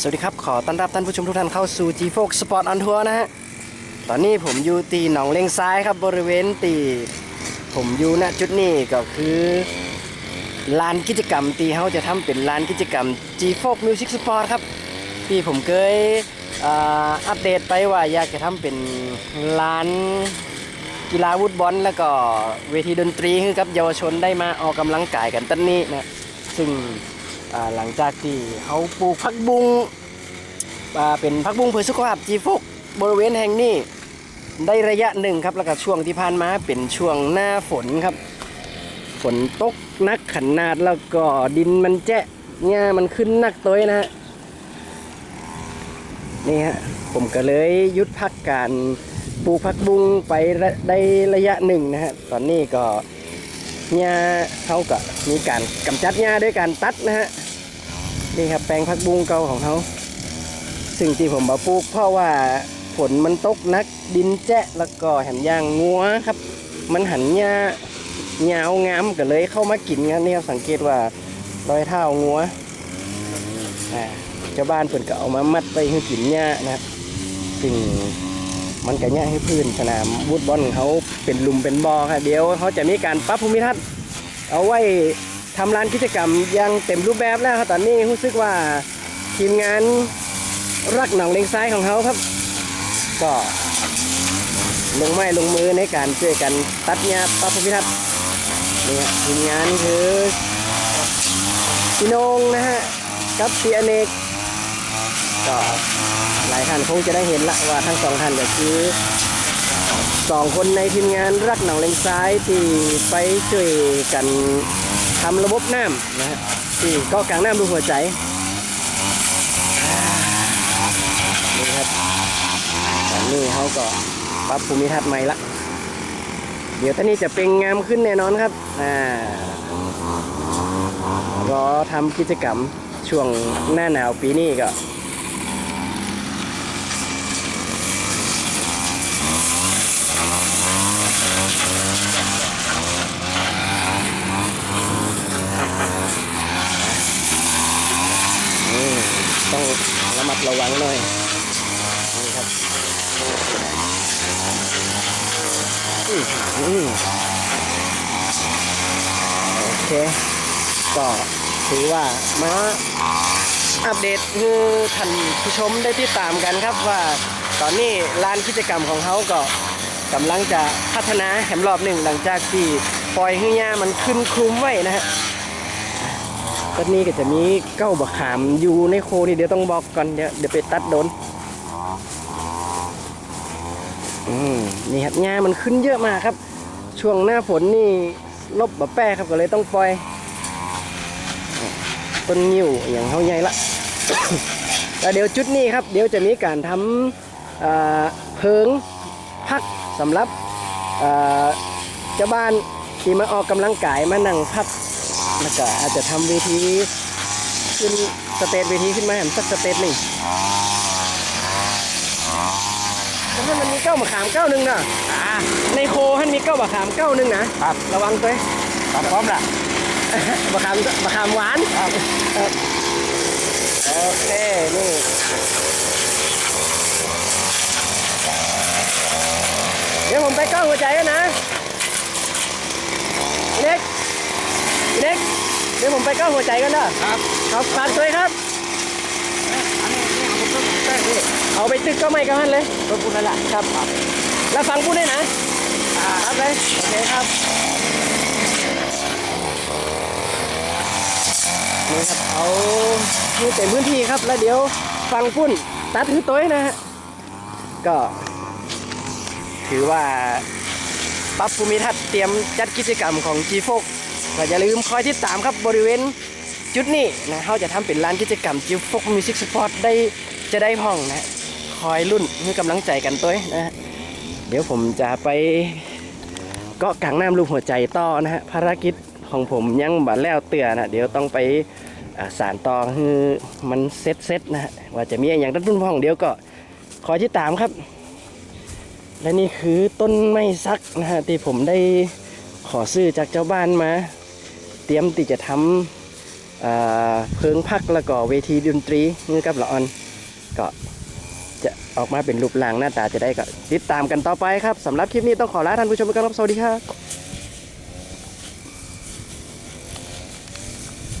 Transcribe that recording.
สวัสดีครับ ขอต้อนรับท่านผู้ชมทุกท่านเข้าสู่ G f o x Sport on Tour นะฮะ ตอนนี้ผมอยู่ตีหนองเลงซ้ายครับบริเวณตีผมอยู่ณจุดนี้ก็คือลานกิจกรรมตีเขาจะทำเป็นลานกิจกรรม G f o x Music Sport ครับที่ผมเคยอัปเดตไปว่าอยากจะทำเป็นลานกีฬาวุดบอลแล้วก็เวทีดนตรีให้กับเยาวชนได้มาออกกำลังกายกันตั้นนี้นะซึ่ง หลังจากที่เขาปลูกพักบุงเป็นพักบุ้งเพื่อสุขภาพจีฟกบริเวณแห่งนี้ได้ระยะหนึ่งครับแล้วก็ช่วงที่ผ่านมาเป็นช่วงหน้าฝนครับ ฝนตกหนักขนาดแล้วก็ดินมันแจะหญ้ามันขึ้นหนักตัวนะฮะนี่ฮะผมก็เลยยุดพักการปลูกผักบุ้งไปได้ระยะหนึ่งนะฮะตอนนี้ก็หญ้าเขาก็มีการกำจัดหญ้าด้วยการตัดนะฮะ นี่ครับแปลงผักบุ้งเก่าของเขาซึ่งที่ผมมาปลูก เพราะว่าฝนมันตกนักดินแจะแล้วก็แหมยางงัวครับ มันหันหญ้าเหงางามก็เลยเข้ามากินกันนี่ครับสังเกตว่ารอยเท้างัวอ่าเจ้าบ้านเพิ่นก็เอามามัดไปให้กินหญ้านะครับซึ่งมันก็หญ้าให้พื้นสนามวูดบอลของเขาเป็นลุมเป็นบ่อครับเดี๋ยวเขาจะมีการปรับภูมิทัศน์เอาไว้ ทำลานกิจกรรมยังเต็มรูปแบบแล้วครับตอนนี้รู้สึกว่าทีมงานรักหนองเลงซ้ายของเขาครับ ก็ลงไม้ลงมือในการช่วยกันตัดหญ้าปรับภูมิทัศน์นี่ฮะทีมงานคือพี่นงนะฮะกับพี่อเนกก็หลายท่านคงจะได้เห็นละว่าทั้งสองท่านก็คือสองคนในทีมงานรักหนองเลงซ้ายที่ไปช่วยกัน ทำระบบน้ำนะฮะที่ก็กลางน้ำดูหัวใจนี่ครับตอนนี้เขาก็ปรับภูมิทัศน์ใหม่ละ เดี๋ยวท่านี้จะเป็นงามขึ้นแน่นอนครับอ่ารอทำกิจกรรมช่วงหน้าหนาวปีนี้ก็ ต้องระมัดระวังหน่อยนี่ครับโอเค ก็ถือว่ามาอัปเดตให้ท่านผู้ชมได้ติดตามกันครับว่าตอนนี้ลานกิจกรรมของเขาก็กำลังจะพัฒนาแหมรอบหนึ่งหลังจากที่ปล่อยให้หญ้ามันขึ้นคลุมไว้นะฮะ ต้นนี้ก็จะมีเก้าบะขามอยู่ในโคนี่เดี๋ยวต้องบอกก่อนเดี๋ยวเดี๋ยวไปตัดโดนอืมนี่ครับหญ้ามันขึ้นเยอะมากครับ ช่วงหน้าฝนนี่ลบบะแป้ครับก็เลยต้องปล่อยต้นนิ้วอย่างเขาใหญ่ละแล้วเดี๋ยวจุดนี้ครับ เดี๋ยวจะมีการทำอ่าเพิงพักสำหรับเจ้าบ้านที่มาออกกำลังกายมานั่งพัก แล้วก็อาจจะทำเวทีขึ้นสเตจเวทีขึ้นมาแหมสักสเตจหนึ่งแล้วท่านมันมีเก้ามะขามเก้าหนึ่งนะในโคท่านมีเก้ามะขามเก้าหนึ่งนะครับ ระวังตัวครับพร้อมละมะขามมะขามหวานครับครับโอเคนี่เดี๋ยวผมไปก้องหัวใจกันนะเล็กเล็กเดี๋ยวผมไปก้องหัวใจกันนะครับครับฝากด้วยครับอันนี้นี่ผมต้องแป้งนี่เอาไปตึกก็ไม่กันเลยรถคุณนั่นแหละครับ แล้วฟังพูดได้นะรับเลยโอเคครับนี่ครับเอานี่เต็มพื้นที่ครับแล้วเดี๋ยวฟังปุ้นตัดถือตัวนะฮะก็ ถือว่าปรับภูมิทัศน์เตรียมจัดกิจกรรมของ g 4ก็ อย่าลืมคอยติดตามครับบริเวณจุดนี้นะเขาจะทำเป็นลานกิจกรรม g 4 Music Sport ได้จะได้ห้องนะคอยรุ่นให้กำลังใจกันตัวนะเดี๋ยวผมจะไปเกาะกลางน้ำรูปหัวใจต่อนะฮะภารกิจของผมยังบัดแล้วเตือนะเดี๋ยวต้องไปสารต่อคือมันเซ็ตเซ็ตนะฮะว่าจะมีอย่างตั้งรุ่นพ่องเดี๋ยวก็คอยติดตามครับ และนี่คือต้นไม้ซักนะฮะที่ผมได้ขอซื้อจากเจ้าบ้านมา เตรียมที่จะทำเพิงพักแล้วก็เวทีดนตรีนี่ครับละออนก็จะออกมาเป็นรูปร่างหน้าตาจะได้ก็ติดตามกันต่อไปครับสำหรับคลิปนี้ต้องขอลาท่านผู้ชมไปก่อนครับสวัสดีครับ